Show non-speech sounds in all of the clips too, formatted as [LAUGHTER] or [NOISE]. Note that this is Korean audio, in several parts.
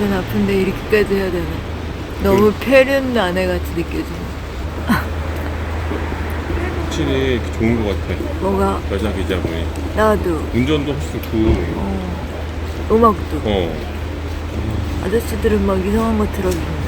같은 아픈데 이렇게까지 해야 되나? 너무 폐륜 아내같이 느껴지네. 확실히 좋은 것 같아. 뭔가 여자 기자분이. 나도 운전도 할 수 있고. 어, 음악도 어. 아저씨들은 막 이상한 거 틀어주는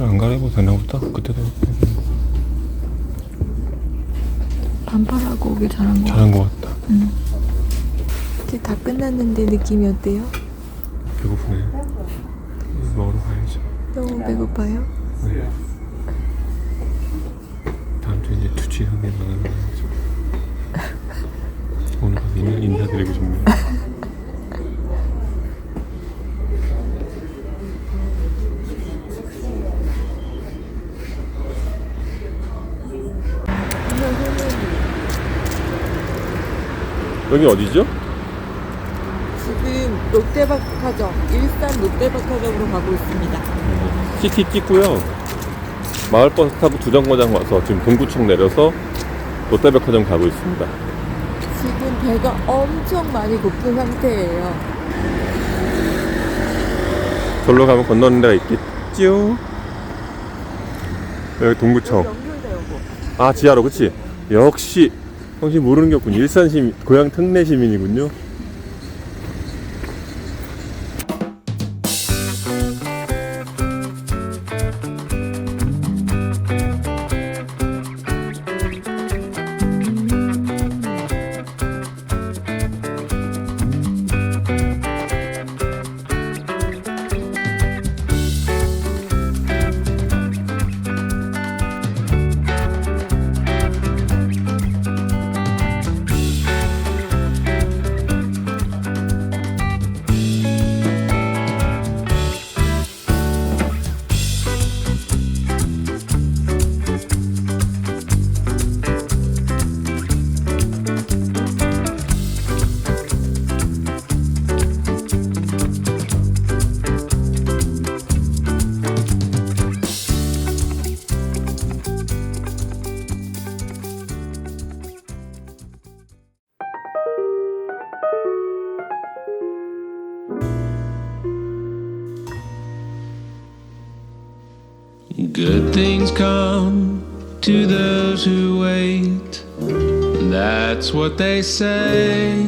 옷을 안 갈아입어도 되나 보다. 그때도 반팔하고 오길 잘한 거 잘한 것 같다. 이제 다 끝났는데 느낌이 어때요? 배고프네. 먹으러 가야죠. 너무 배고파요? 다음 주에 이제 투지 형님 만나러 가야죠. 오늘 밤 인- 인사드리고 싶네요. 여기 어디죠? 지금 롯데백화점, 일산 롯데백화점으로 가고 있습니다. CT 찍고요. 마을버스 타고 두 정거장 와서 지금 동구청 내려서 롯데백화점 가고 있습니다. 지금 배가 엄청 많이 고픈 상태예요. 절로 가면 건너는 데가 있겠죠? 여기 동구청. 연결돼요, 뭐. 아 지하로 그치? 역시 당신 모르는 게 없군. 일산 시민, 고향 특내 시민이군요. Good things come to those who wait. That's what they say.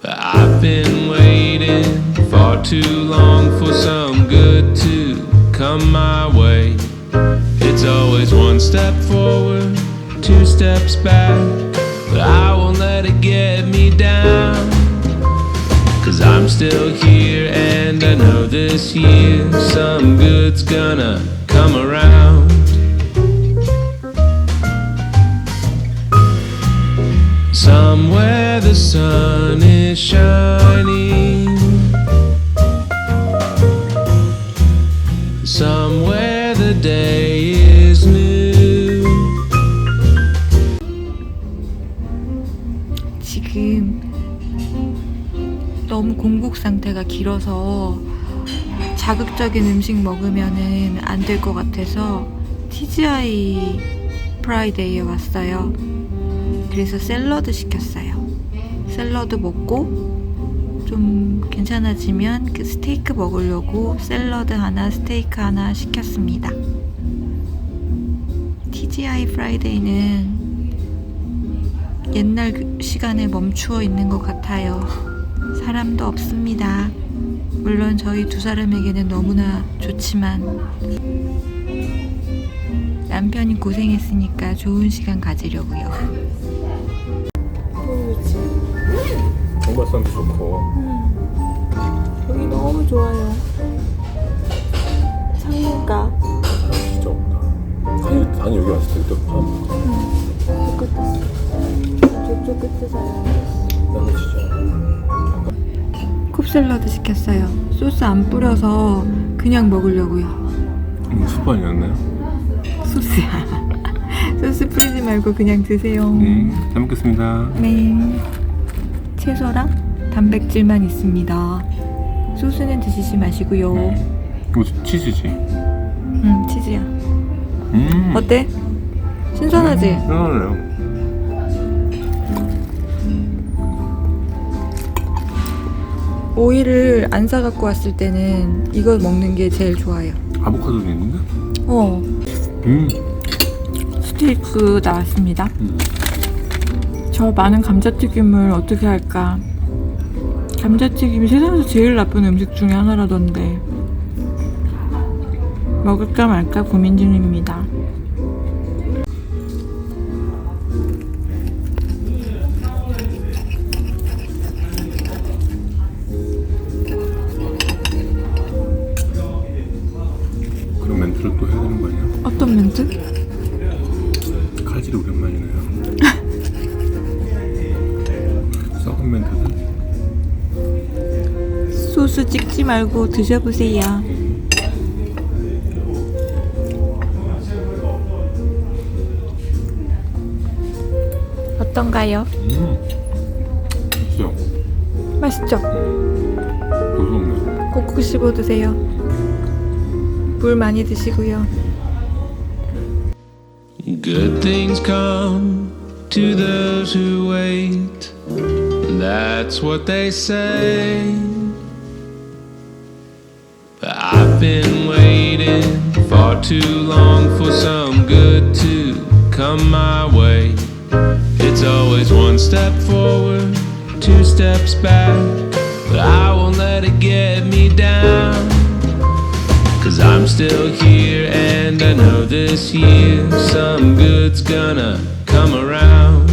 But I've been waiting far too long for some good to come my way. It's always one step forward, two steps back. But I won't let it get me down. Cause I'm still here and I know this year some good's gonna come around. Somewhere the sun is shining. 상태가 길어서 자극적인 음식 먹으면은 안 될 것 같아서 TGI 프라이데이에 왔어요. 그래서 샐러드 시켰어요. 샐러드 먹고 좀 괜찮아지면 그 스테이크 먹으려고 샐러드 하나, 스테이크 하나 시켰습니다. TGI 프라이데이는 옛날 그 시간에 멈추어 있는 것 같아요. [LAUGHS] 사람도 없습니다. 물론 저희 두 사람에게는 너무나 좋지만 남편이 고생했으니까 좋은 시간 가지려고요. 정발산도 좋고. 여기 너무 좋아요. 창문가 진짜 없다. 아니, 아니 여기 왔을 때또 봐. 저쪽 끝에 사요. Kup샐러드 시켰어요. 소스 안 뿌려서 그냥 먹으려고요. 음, 숯발이었나요? 소스야. [LAUGHS] 소스 뿌리지 말고 그냥 드세요. 네, 잘 먹겠습니다. 네. 채소랑 단백질만 있습니다. 소스는 드시지 마시고요. 이거 치즈지? 음, 치즈야. 음. 어때? 신선하지? 시원하네요. 오이를 안 사갖고 왔을 때는 이거 먹는 게 제일 좋아요. 아보카도도 있는데? 어, 음. 스테이크 나왔습니다. 음. 저 많은 감자튀김을 어떻게 할까? 감자튀김이 세상에서 제일 나쁜 음식 중에 하나라던데 먹을까 말까 고민 중입니다. 말고 드셔보세요. 어떤가요? 음. 진짜 맛있죠? 고소하네. 꼭꼭 씹어 드세요. 물 많이 드시고요. Good things come to those who wait. That's what they say. I've been waiting far too long for some good to come my way. It's always one step forward, two steps back. But I won't let it get me down. Cause I'm still here and I know this year some good's gonna come around.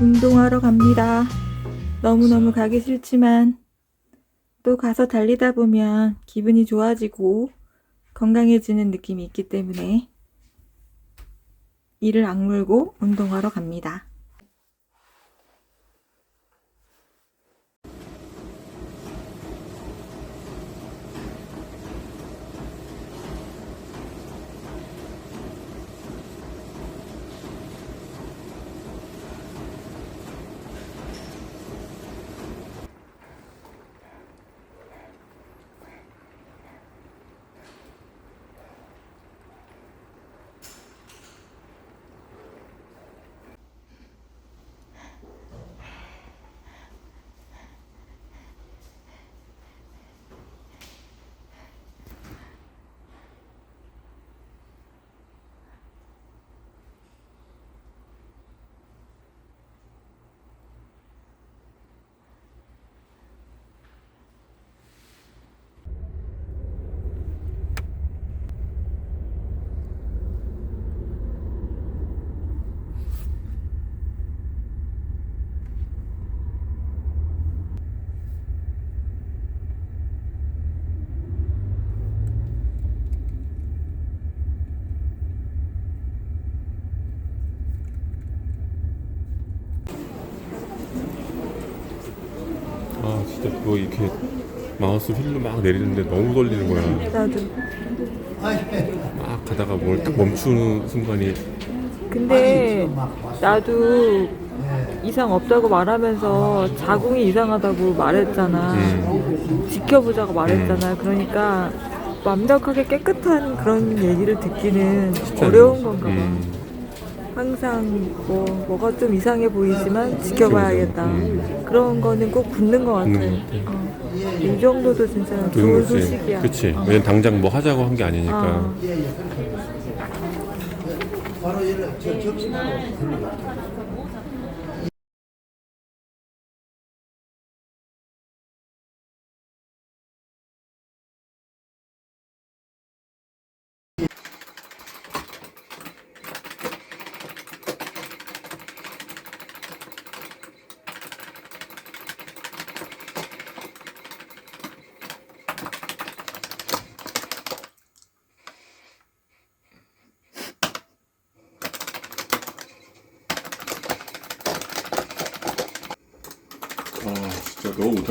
운동하러 갑니다. 너무너무 가기 싫지만 또 가서 달리다 보면 기분이 좋아지고 건강해지는 느낌이 있기 때문에 이를 악물고 운동하러 갑니다. 아 진짜 그거 이렇게 마우스 휠로 막 내리는데 너무 떨리는 거야. 나도. 막 가다가 뭘 딱 멈추는 순간이 근데 나도 이상 없다고 말하면서 자궁이 이상하다고 말했잖아. 음. 지켜보자고 말했잖아. 그러니까 완벽하게 깨끗한 그런 얘기를 듣기는 어려운 건가 봐. 음. 항상 뭐 뭐가 좀 이상해 보이지만 지켜봐야겠다. 음. 그런 거는 꼭 붙는 것 같아. 붙는 것 같아. 어. 이 정도도 진짜 좋은. 소식이야. 그치. 어. 왜냐면 당장 뭐 하자고 한 게 아니니까. 어.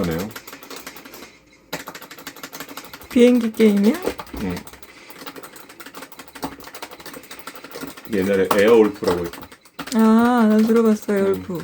거네요. 비행기 게임이야? 응. 네. 옛날에 에어올프라고 했고. 아, 나 들어봤어, 네. 에어올프.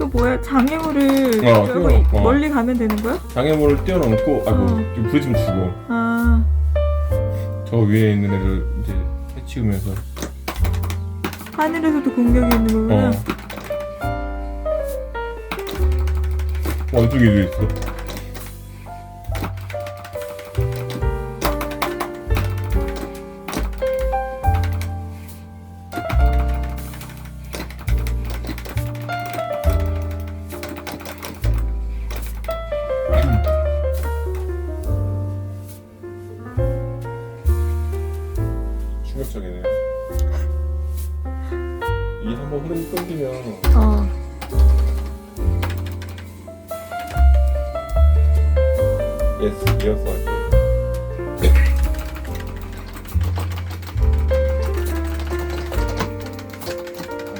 그 뭐야, 장애물을 어, 열고 이- 어. 멀리 가면 되는 거야? 장애물을 띄워놓고, 아이고, 어. 좀 부딪히면 죽어. 아, 저 위에 있는 애를 이제 해치우면서. 하늘에서도 공격이 있는 거구나. 어. 원숭이도 있어. 이 한번 흐름이 끊기면 어. 예스 이어서 할 거예요.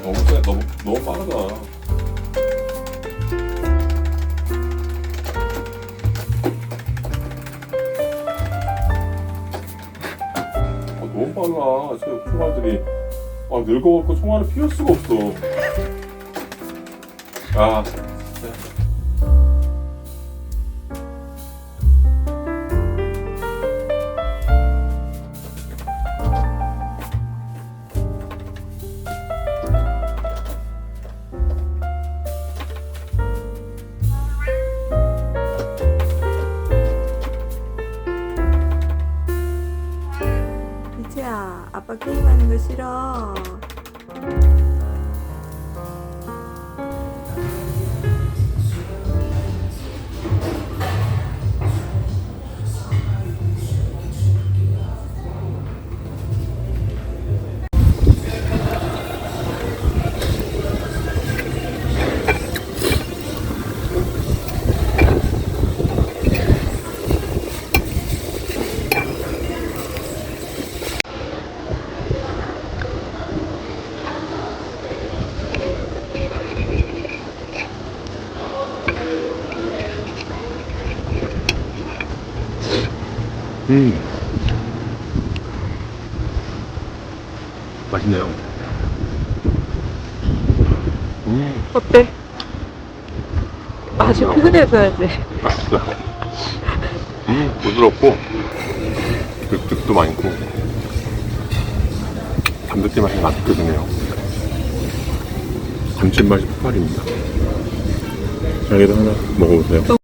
너무 세, 너무 너무 빠르다. 아, 너무 빨라. 저 총알들이 아 늙어갖고 총알을 피울 수가 없어. 아 음. 맛있네요. 음. 어때? 아직 포근해서야지. 맛있어. 음, 부드럽고, 득득도 많고, 단백질 맛이 맛있게 드네요. 감칠맛이 폭발입니다. 여기도 하나 먹어보세요.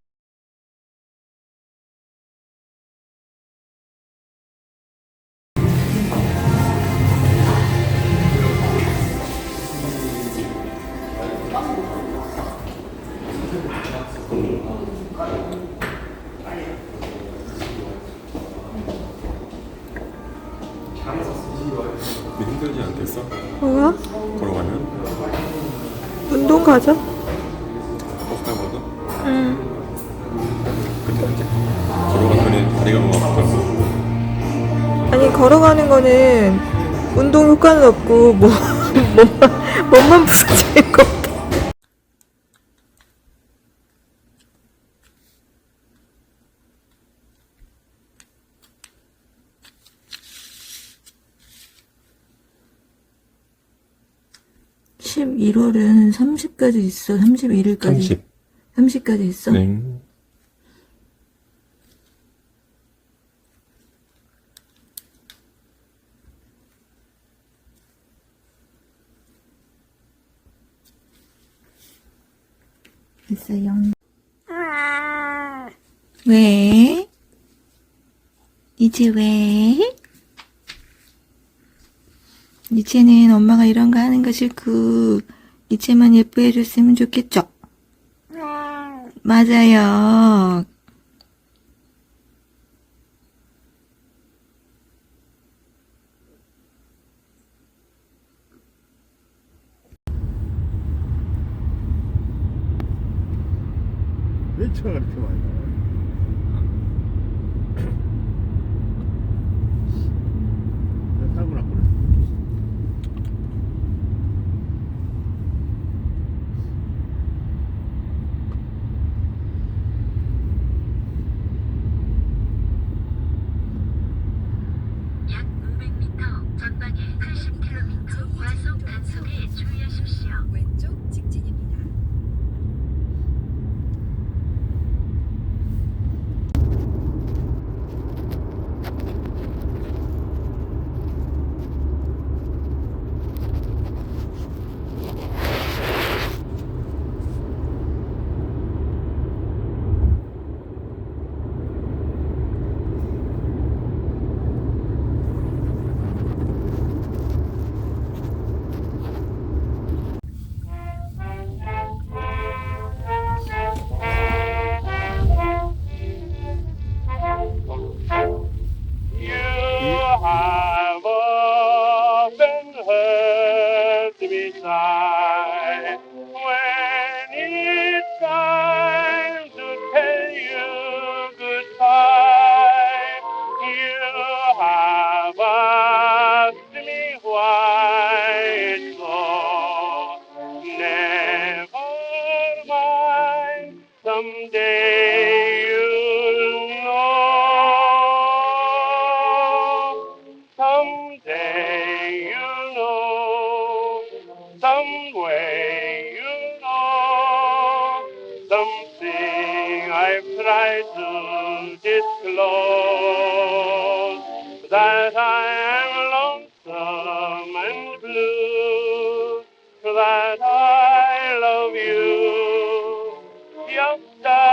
가자. 버스 타고 가서? 응. 걸어갔더니 다리가 너무 아프다고. 아니 걸어가는 거는 운동 효과는 없고 뭐 [LAUGHS] 몸만 몸만 부서지는 거. 31월은 30까지 있어. 31일까지. 30. 30까지 있어. 네. 있어요. 아. 왜? 이제 왜? 이제는 엄마가 이런 거 하는 거 싫고 그 이제만 예뻐해 줬으면 좋겠죠? 맞아요. 왜 차가 이렇게 많이 나와? outside.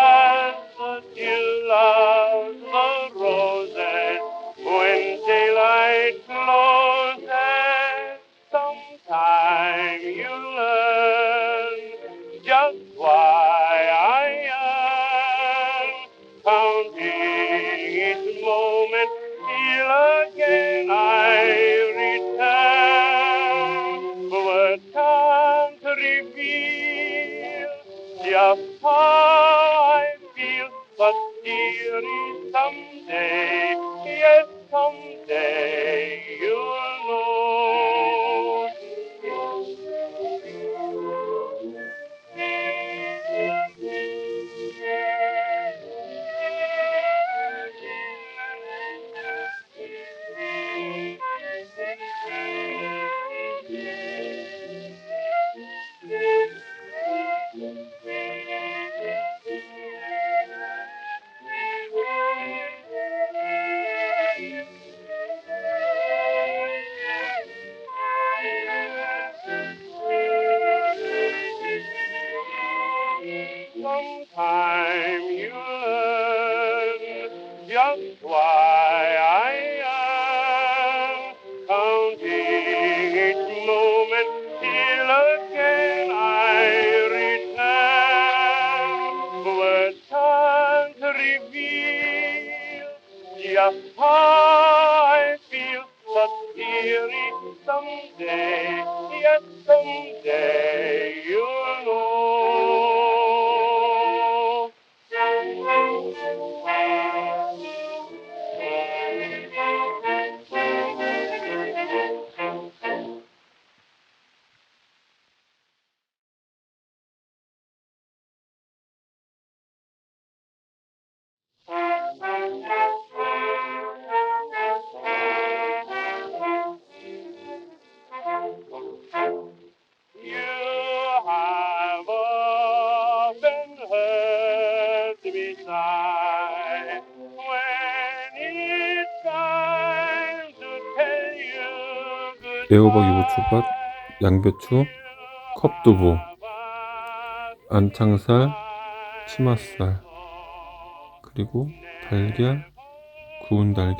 애호박 유부초밥, 양배추, 컵두부, 안창살, 치맛살, 그리고 달걀, 구운 달걀.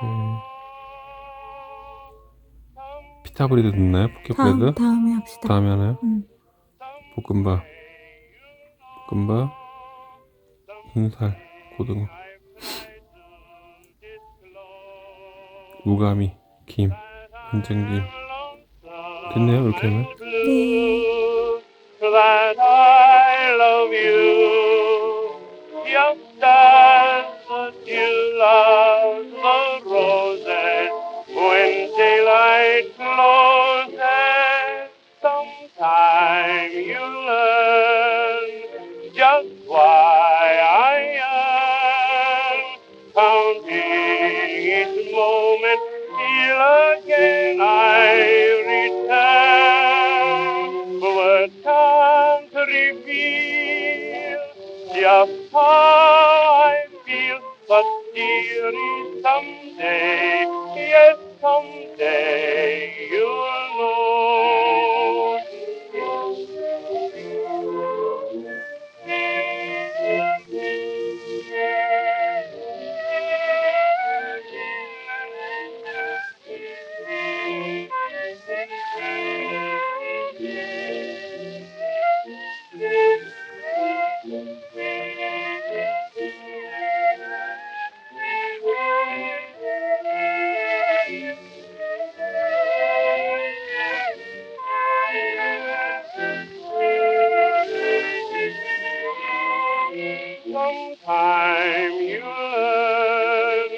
이렇게 피타브레드 넣나요? 포켓브레드? 다음 에 합시다. 다음에 하나요? 응. 볶음밥, 볶음밥, 흰살, 고등어, 우가미, 김, 한장김. 됐네요, 이렇게 하면. that just how I feel, but dearie, someday, yes, someday Sometime you learn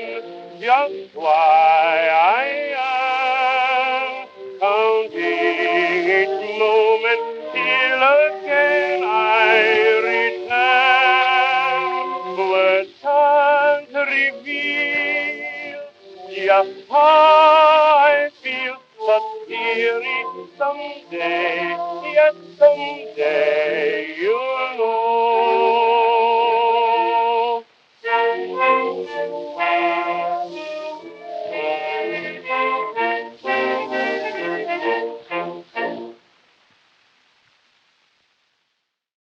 just why